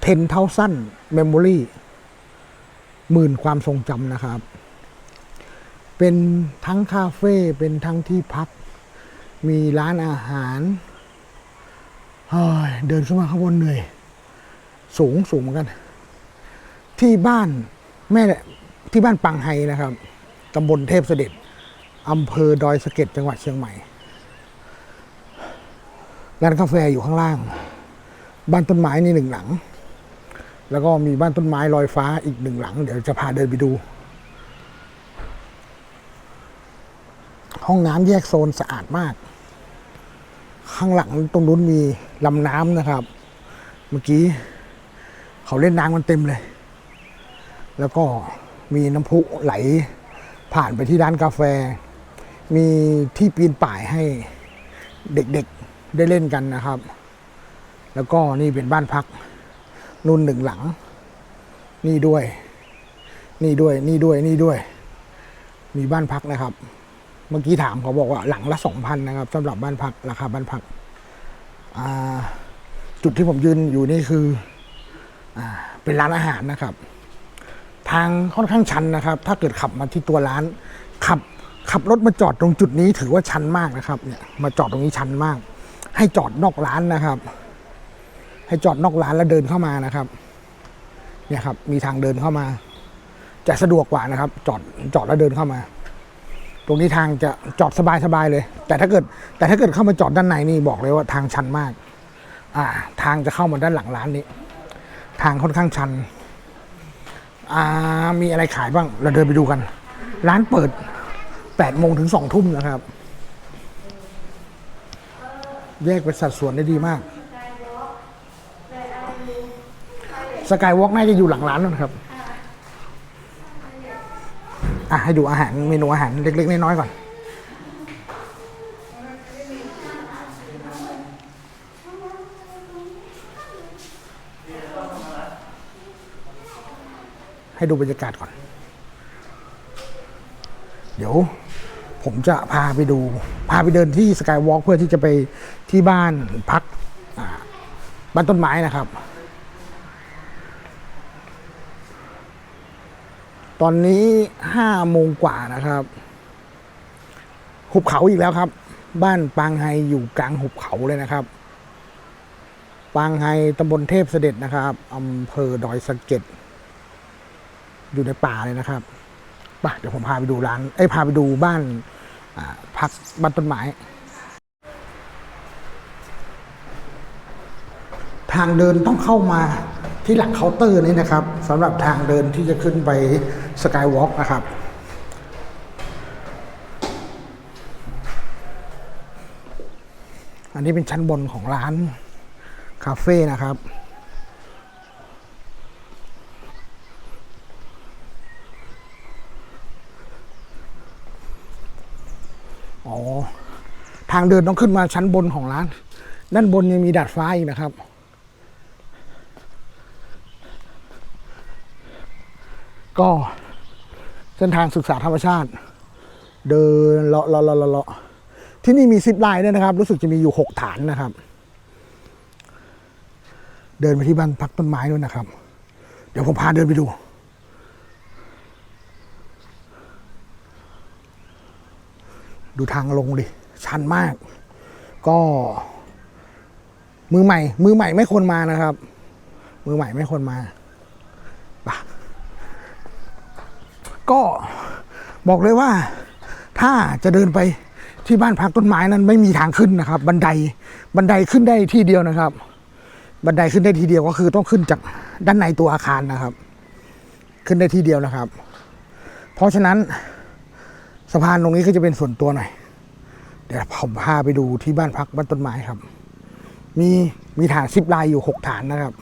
เทนเท่าสั้นเมมโมรี่หมื่นความทรงจำนะครับ เป็นทั้งคาเฟ่ เป็นทั้งที่พัก มีร้านอาหาร เดินขึ้นมาข้างบนเหนื่อย สูงสูงเหมือนกัน ที่บ้านแม่ที่บ้านปังไฮนะครับ ตำบลเทพเสด็จ อำเภอดอยสะเก็ดจังหวัดเชียงใหม่ ร้านกาแฟอยู่ข้างล่าง บ้านต้นไม้นี่หนึ่งหลัง แล้วก็มีบ้านต้นไม้ลอยฟ้าอีกหนึ่งหลัง เดี๋ยวจะพาเดินไปดู ห้องน้ำแยกโซนสะอาดมาก ข้างหลังตรงนู้นมีลำน้ำนะครับ เมื่อกี้เขาเล่นน้ำกันเต็มเลย แล้วก็มีน้ำพุไหลผ่านไปที่ร้านกาแฟ มีที่ปีนป่ายให้เด็กๆได้เล่นกันนะครับ แล้วก็นี่เป็นบ้านพักนุ่นหนึ่งหลัง นี่ด้วย นี่ด้วย นี่ด้วย นี่ด้วย มีบ้านพักนะครับ เมื่อกี้ถามเขาบอกว่าหลังละสองพันนะครับสำหรับบ้านพักราคาบ้านพัก จุดที่ผมยืนอยู่นี่คืออเป็นร้านอาหารนะครับ ทางค่อนข้างชันนะครับ ถ้าเกิดขับมาที่ตัวร้าน ขับขับรถมาจอดตรงจุดนี้ถือว่าชันมากนะครับ เนี่ย มาจอดตรงนี้ชันมาก ให้จอดนอกร้านนะครับ ให้จอดนอกร้านแล้วเดินเข้ามานะครับเนี่ยครับ มีทางเดินเข้ามา จะสะดวกกว่านะครับ จอดจอดแล้วเดินเข้ามา ตรงนี้ทางจะจอดสบายๆเลย แต่ถ้าเกิด แต่ถ้าเกิดเข้ามาจอดด้านในนี่บอกเลยว่าทางชันมาก อ่า ทางจะเข้ามาด้านหลังร้านนี้ ทางค่อนข้างชัน อ่า มีอะไรขายบ้าง เราเดินไปดูกัน ร้านเปิด8โมงถึง2ทุ่มนะครับ แยกเป็นสัดส่วนได้ดีมาก สกายวอล์กน่าจะอยู่หลังร้านนั่นครับอะให้ดูอาหารเมนูอาหารเล็กๆน้อยๆก่อน ให้ดูบรรยากาศก่อน เดี๋ยวผมจะพาไปดู พาไปเดินที่สกายวอล์กเพื่อที่จะไปที่บ้านพักอ่าบ้านต้นไม้นะครับ ตอนนี้ห้าโมงกว่านะครับ หุบเขาอีกแล้วครับ บ้านปางไฮอยู่กลางหุบเขาเลยนะครับ ปางไฮตำบลเทพเสด็จนะครับอำเภอดอยสะเก็ดอยู่ในป่าเลยนะครับป่ะเดี๋ยวผมพาไปดูร้านเอ้ยพาไปดูบ้านพักบ้านต้นไม้ทางเดินต้องเข้ามา ที่หลังเคาน์เตอร์นี้นะครับสำหรับทางเดินที่จะขึ้นไปสกายวอล์กนะครับ อันนี้เป็นชั้นบนของร้านคาเฟ่นะครับอ๋อทางเดินต้องขึ้นมาชั้นบนของร้าน ด้านบนยังมีดาดฟ้าอีกนะครับ ก็เส้นทางศึกษาธรรมชาติ เดินเลาะเลาะเลาะเลาะที่นี่มีซิปไลน์ด้วยนะครับ รู้สึกจะมีอยู่หกฐานนะครับ เดินไปที่บ้านพักต้นไม้ด้วยนะครับ เดี๋ยวผมพาเดินไปดูดูทางลงดิชันมาก ก็ มือใหม่ มือใหม่ไม่ควรมานะครับ มือใหม่ไม่ควรมาไป ก็บอกเลยว่าถ้าจะเดินไปที่บ้านพักต้นไม้นั้นไม่มีทางขึ้นนะครับ บันไดบันไดขึ้นได้ที่เดียวนะครับ บันไดขึ้นได้ทีเดียวก็คือต้องขึ้นจากด้านในตัวอาคารนะครับ ขึ้นได้ทีเดียวนะครับ เพราะฉะนั้นสะพานตรงนี้ก็จะเป็นส่วนตัวหน่อยเดี๋ยวผมพาไปดูที่บ้านพักบ้านต้นไม้ครับ มีมีฐานซิปไลน์อยู่หกฐานนะครับ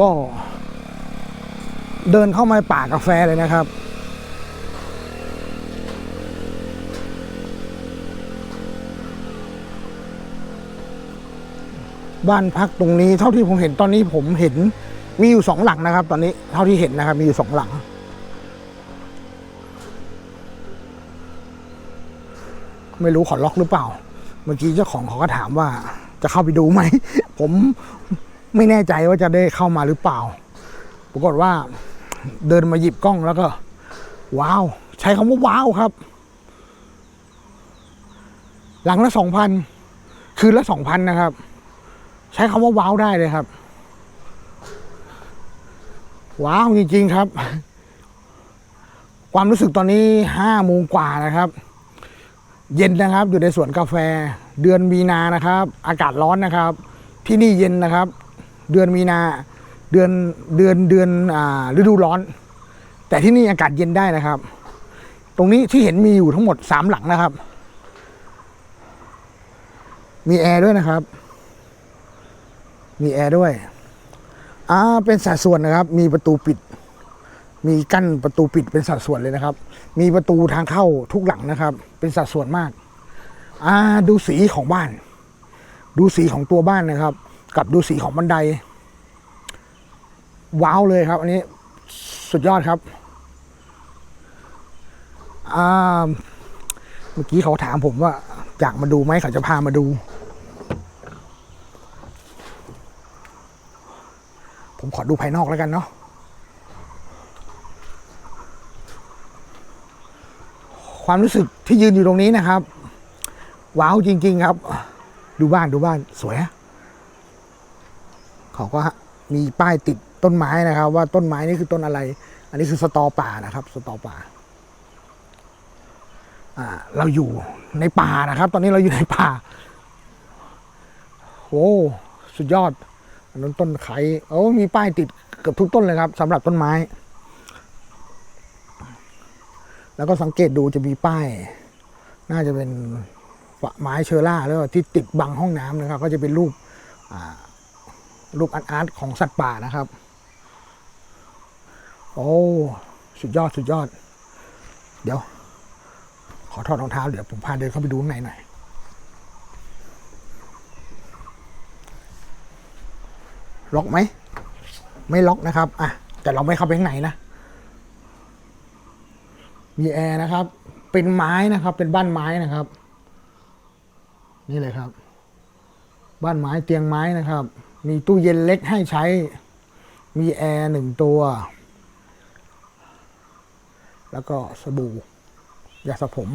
ก็ เดินเข้ามาป่ากาแฟเลยนะครับ บ้านพักตรงนี้เท่าที่ผมเห็นตอนนี้ผมเห็นมีอยู่สองหลังนะครับ ตอนนี้เท่าที่เห็นนะครับ มีอยู่สองหลังไม่รู้ขอล็อกหรือเปล่า เมื่อกี้เจ้าของเขาก็ถามว่าจะเข้าไปดูไหม ผม ไม่แน่ใจว่าจะได้เข้ามาหรือเปล่า ปรากฏว่าเดินมาหยิบกล้องแล้วก็ ว้าว ใช้คำว่าว้าวครับ หลังละสองพันคืนละสองพันนะครับ ใช้คำว่าว้าวได้เลยครับ ว้าวจริงๆครับ ความรู้สึกตอนนี้ห้าโมงกว่านะครับ เย็นนะครับ อยู่ในสวนกาแฟ เดือนมีนานะครับ อากาศร้อนนะครับ ที่นี่เย็นนะครับ เดือนมีนาเดือนเดือนเดือนอ่าฤดูร้อน แต่ที่นี่อากาศเย็นได้นะครับ ตรงนี้ที่เห็นมีอยู่ทั้งหมดสามหลังนะครับ มีแอร์ด้วยนะครับ มีแอร์ด้วยอ่าเป็นสัดส่วนนะครับ มีประตูปิด มีกั้นประตูปิดเป็นสัดส่วนเลยนะครับ มีประตูทางเข้าทุกหลังนะครับ เป็นสัดส่วนมากอ่าดูสีของบ้าน ดูสีของตัวบ้านนะครับ กับดูสีของบันได ว้าวเลยครับ อันนี้สุดยอดครับเมื่อกี้เขาถามผมว่า อยากมาดูไหมเขาจะพามาดู ผมขอดูภายนอกแล้วกันเนาะความรู้สึกที่ยืนอยู่ตรงนี้นะครับ ว้าวจริง ๆ ครับ ดูบ้านดูบ้านสวยอะ เขาก็มีป้ายติดต้นไม้นะครับ ว่าต้นไม้นี่คือต้นอะไร อันนี้คือสตอป่านะครับ สตอป่าอ่าเราอยู่ในป่านะครับ ตอนนี้เราอยู่ในป่าโอ้สุดยอดอันนั้นต้นไข่โอ้มีป้ายติดเกือบทุกต้นเลยครับสำหรับต้นไม้ แล้วก็สังเกตดูจะมีป้าย น่าจะเป็นไม้เชอร่าแล้วที่ติดบังห้องน้ำนะครับ ก็จะเป็นรูปอ่า รูปอาร์ตอาร์ตของสัตว์ป่านะครับ โอ้สุดยอดสุดยอด เดี๋ยว ขอถอดรองเท้าเดี๋ยวผมพาเดินเข้าไปดูข้างในหน่อยล็อกไหม ไม่ล็อกนะครับ อะ แต่เราไม่เข้าไปข้างในนะ มีแอร์นะครับ เป็นไม้นะครับ เป็นบ้านไม้นะครับ นี่เลยครับ บ้านไม้เตียงไม้นะครับ มีตู้เย็นเล็กให้ใช้ มีแอร์หนึ่งตัว แล้วก็สบู่ยาสระผม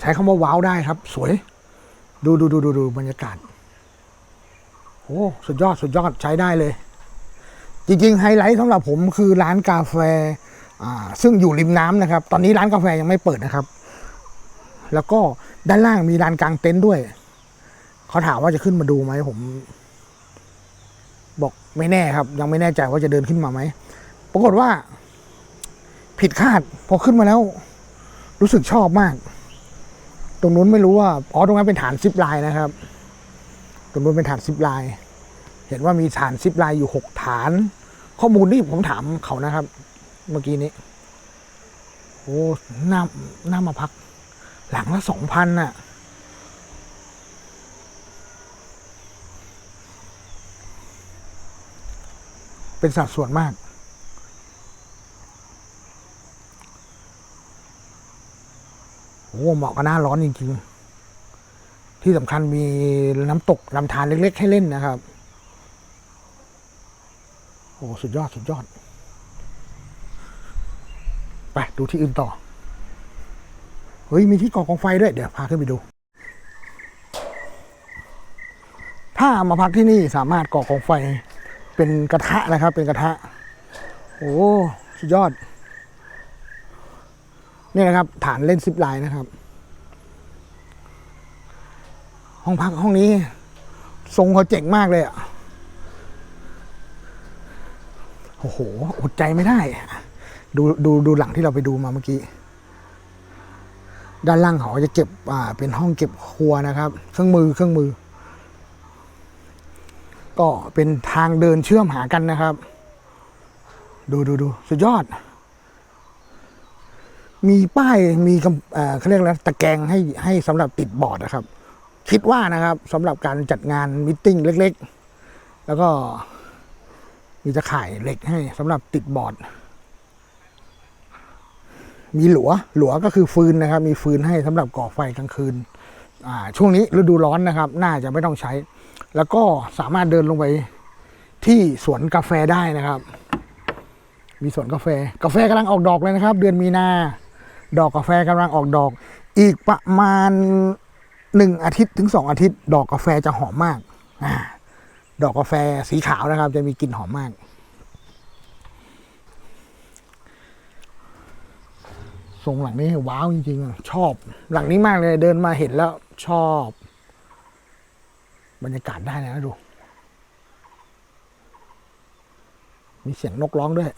ใช้คำว่าว้าวได้ครับ สวย ดูดูดูดูดูบรรยากาศโอ้สุดยอดสุดยอดใช้ได้เลย จริง ๆ ไฮไลท์สำหรับผมคือร้านกาแฟอ่าซึ่งอยู่ริมน้ำนะครับ ตอนนี้ร้านกาแฟยังไม่เปิดนะครับ แล้วก็ด้านล่างมีลานกลางเต็นท์ด้วย เขาถามว่าจะขึ้นมาดูไหมผม บอกไม่แน่ครับ ยังไม่แน่ใจว่าจะเดินขึ้นมาไหมปรากฏว่า ผิดคาดพอขึ้นมาแล้ว รู้สึกชอบมาก ตรงนู้นไม่รู้ว่าอ๋อตรงนั้นเป็นฐานซิปไลน์นะครับ ตรงนู้นเป็นฐานซิปไลน์เห็นว่ามีฐานซิปไลน์อยู่หกฐาน ข้อมูลที่ผมถามเขานะครับ เมื่อกี้นี้โอ้น่าน่ามาพัก หลังละสองพันน่ะ เป็นสัดส่วนมาก โอ้เหมาะกับหน้าร้อนจริง ๆ ที่สำคัญมีน้ำตกลำธารเล็ก ๆ ให้เล่นนะครับ โอ้สุดยอด สุดยอด ไป ดูที่อื่นต่อ เฮ้ย มีที่ก่อกองไฟด้วย เดี๋ยวพาขึ้นไปดูถ้ามาพักที่นี่สามารถก่อกองไฟ เป็นกระทะนะครับ เป็นกระทะ โอ้สุดยอด นี่นะครับ ฐานเล่นซิปไลน์นะครับ ห้องพักห้องนี้ ทรงเขาเจ๋งมากเลยอะโอ้โหอดใจไม่ได้ ดูดูดูหลังที่เราไปดูมาเมื่อกี้ ด้านล่างเขาจะเก็บอ่าเป็นห้องเก็บครัวนะครับ เครื่องมือเครื่องมือ ก็เป็นทางเดินเชื่อมหากันนะครับ ดูดูดูสุดยอด มีป้ายมีเอ่อเขาเรียกอะไรตะแกรงให้ให้สำหรับติดบอร์ดนะครับ คิดว่านะครับสำหรับการจัดงานมิทติ้งเล็กๆ แล้วก็มีตะข่ายเหล็กให้สำหรับติดบอร์ด มีหลัวหลัวก็คือฟืนนะครับ มีฟืนให้สำหรับก่อไฟกลางคืนช่วงนี้ฤดูร้อนนะครับ น่าจะไม่ต้องใช้ แล้วก็สามารถเดินลงไปที่สวนกาแฟได้นะครับ มีสวนกาแฟ กาแฟกำลังออกดอกเลยนะครับ เดือนมีนา ดอกกาแฟกำลังออกดอก อีกประมาณหนึ่งอาทิตย์ถึงสองอาทิตย์ ดอกกาแฟจะหอมมากอดอกกาแฟสีขาวนะครับ จะมีกลิ่นหอมมาก ทรงหลังนี้ว้าวจริงๆ ชอบ หลังนี้มากเลยเดินมาเห็นแล้วชอบ บรรยากาศได้นะดู มีเสียงนกร้องด้วย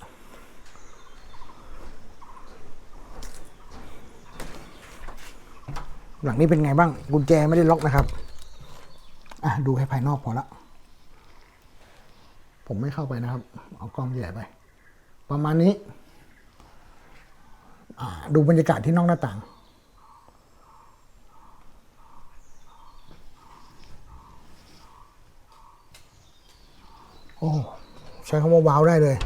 หลังนี้เป็นไงบ้าง กุญแจไม่ได้ล็อกนะครับ อะ ดูให้ภายนอกพอละ ผมไม่เข้าไปนะครับ เอากล้องใหญ่ไป ประมาณนี้ อ่า ดูบรรยากาศที่นอกหน้าต่าง อ้ใช้คำว่าว้าวได้เลย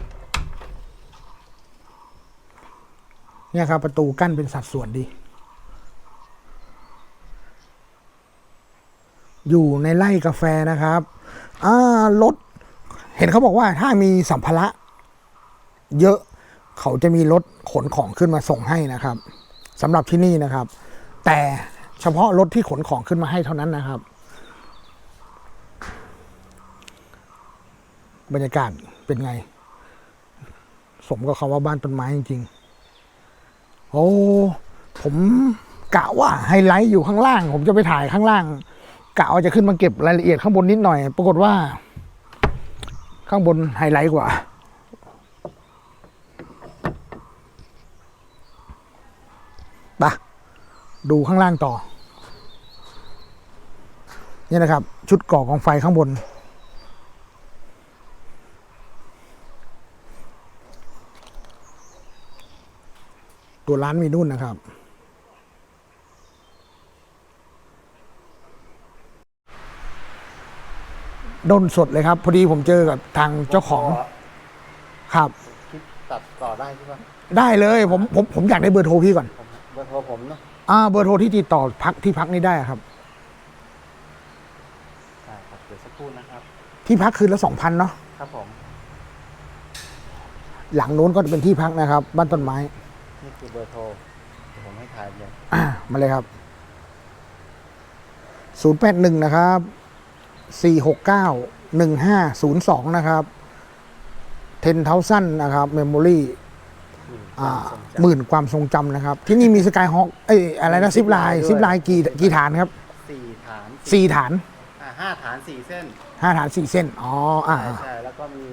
เนี่ยครับ ประตูกั้นเป็นสัดส่วนดี อยู่ในไร่กาแฟนะครับอ่ารถ เห็นเขาบอกว่าถ้ามีสัมภาระเยอะเขาจะมีรถขนของขึ้นมาส่งให้นะครับสำหรับที่นี่นะครับ แต่เฉพาะรถที่ขนของขึ้นมาให้เท่านั้นนะครับ บรรยากาศเป็นไง สมกับคำว่าบ้านต้นไม้จริงๆ โอ้ผมกะว่าไฮไลท์อยู่ข้างล่าง ผมจะไปถ่ายข้างล่างกะว่าจะขึ้นมาเก็บรายละเอียดข้างบนนิดหน่อย ปรากฏว่า ข้างบนไฮไลท์กว่าปะดูข้างล่างต่อ นี่นะครับ ชุดก่อกองไฟข้างบน ตัวร้านมีนุ่นนะครับ ด้นสดเลยครับ พอดีผมเจอกับทางเจ้าของครับ คลิปตัดต่อได้ใช่ปะได้เลยผมผมผมอยากได้เบอร์โทรพี่ก่อนผมเบอร์โทรผมเนาะอ่าเบอร์โทรที่ติดต่อพักที่พักนี้ได้ครับ ได้ครับเดี๋ยวสักครู่นะครับ ที่พักคืนละสองพันเนาะครับผม หลังนู้นก็จะเป็นที่พักนะครับ บ้านต้นไม้ นี่คือเบอร์โทรเดี๋ยวผมให้ถ่ายเลยอ่ามาเลยครับศูนย์แปดหนึ่งนะครับสี่หกเก้าหนึ่งห้าศูนย์สองนะครับเทนเทาสั้นนะครับเมมโมรี่อ่าหมื่นความทรงจำนะครับ ที่นี่มีสกายฮอ k เอ้ยอะไรนะซิปไลน์ซิปไลน์กี่กี่ฐานครับสี่ฐานสี่ฐานอ่าห้าฐานสี่เส้นห้าฐานสี่เส้น อ๋ออ่าใช่ใช่แล้วก็มี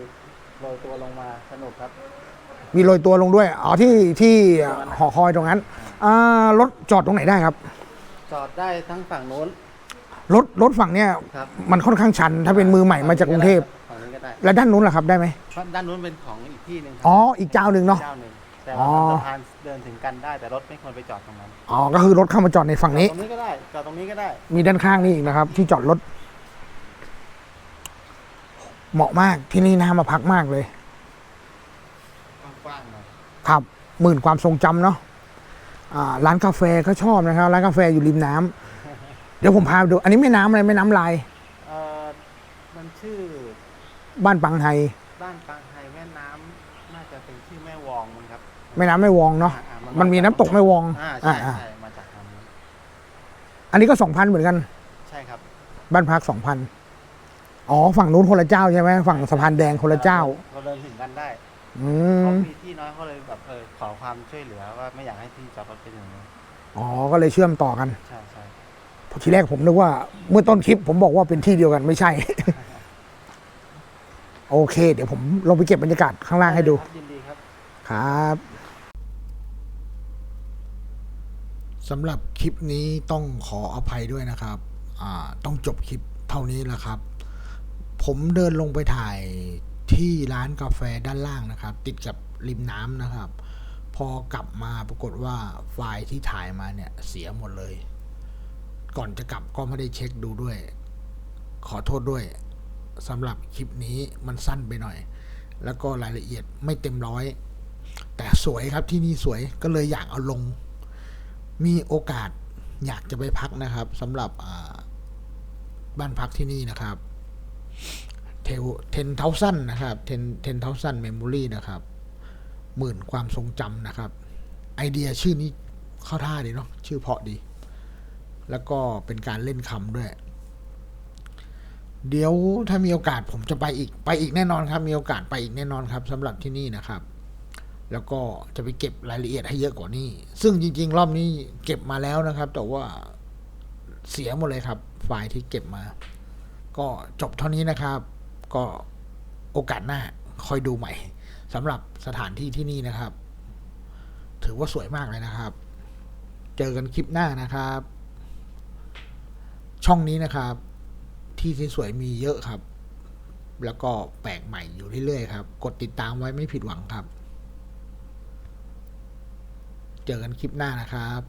โรยตัวลงมาสนุกครับ มีโรยตัวลงด้วยอ๋อที่ที่หอคอยตรงนั้นอ่ารถจอดตรงไหนได้ครับ จอดได้ทั้งฝั่งโน้น รถรถฝั่งเนี้ยครับมันค่อนข้างชัน ถ้าเป็นมือใหม่มาจากกรุงเทพฝั่งนี้ก็ได้แล้วด้านนู้นล่ะครับได้ไหมเพราะด้านนู้นเป็นของอีกที่หนึ่งครัอ๋ออีกเจ้าหนึ่งเนาะ เจ้าหนึ่งแต่อ๋ว่าอ สะพานเดินถึงกันได้แต่รถไม่ควรไปจอดตรงนั้นอ๋อก็คือรถเข้ามาจอดในฝั่งนี้ จอดตรงนี้ก็ได้จอดตรงนี้ก็ได้ มีด้านข้างนี่อีกนะครับ ที่จอดรถ เหมาะมากที่นี่น่ามาพักมากเลย กว้างๆหน่อย ครับหมื่นความทรงจำเนาะอ่าร้านกาแฟก็ชอบนะครับ ร้านกาแฟอยู่ริมน้ำเดี๋ยวผมพาไปดู อันนี้แม่น้ำอะไรแม่น้ำลาย เอ่อมันชื่อบ้านปังไฮบ้านปางไฮแม่น้ำน่าจะเป็นชื่อแม่วองมั้งครับแม่น้ำแม่วองเนาะอ่าอ่ามันมีน้ำตกแม่วองอ่าใช่อ่าใช่มาจากทางนี้อันนี้ก็สองพันเหมือนกัน ใช่ครับบ้านพักสองพันอ๋อ ฝั่งนู้นคนละเจ้าใช่ไหมฝั่งสะพานแดงคนละเจ้า เราเดินถึงกันได้ อืเขามมีที่น้อยเขาเลยแบบเออขอความช่วยเหลือว่าไม่อยากให้ที่จอดรถเป็นอย่างนี้อ๋อ ก็เลยเชื่อมต่อกันใช่ใช่ทีแรกผมนึกว่า เมื่อต้นคลิปผมบอกว่าเป็นที่เดียวกันไม่ใช่ โอเค เดี๋ยวผมลงไปเก็บบรรยากาศข้างล่างให้ดู ครับยินดีครับ ครับสำหรับคลิปนี้ต้องขออภัยด้วยนะครับอ่าต้องจบคลิปเท่านี้แหละครับ ผมเดินลงไปถ่าย ที่ร้านกาแฟด้านล่างนะครับ ติดกับริมน้ำนะครับ พอกลับมาปรากฏว่าไฟล์ที่ถ่ายมาเนี่ยเสียหมดเลย ก่อนจะกลับก็ไม่ได้เช็คดูด้วย ขอโทษด้วยสำหรับคลิปนี้มันสั้นไปหน่อย แล้วก็รายละเอียดไม่เต็มร้อย แต่สวยครับที่นี่สวยก็เลยอยากเอาลง มีโอกาสอยากจะไปพักนะครับสำหรับบ้านพักที่นี่นะครับ เทวเทนเทาสั้นนะครับเทนเทนเทาสั้นเมมโมรี่นะครับหมื่นความทรงจำนะครับ ไอเดียชื่อนี้เข้าท่าดีเนาะชื่อเพาะดี แล้วก็เป็นการเล่นคำด้วย เดี๋ยวถ้ามีโอกาสผมจะไปอีกไปอีกแน่นอนครับ มีโอกาสไปอีกแน่นอนครับสำหรับที่นี่นะครับ แล้วก็จะไปเก็บรายละเอียดให้เยอะกว่านี้ ซึ่งจริง ๆ รอบนี้เก็บมาแล้วนะครับ แต่ว่าเสียหมดเลยครับไฟล์ที่เก็บมา ก็จบเท่านี้นะครับ ก็โอกาสหน้าคอยดูใหม่สำหรับสถานที่ที่นี่นะครับ ถือว่าสวยมากเลยนะครับ เจอกันคลิปหน้านะครับ ช่องนี้นะครับ ที่สวยๆมีเยอะครับ แล้วก็แปลกใหม่อยู่เรื่อยๆครับ กดติดตามไว้ไม่ผิดหวังครับ เจอกันคลิปหน้านะครับ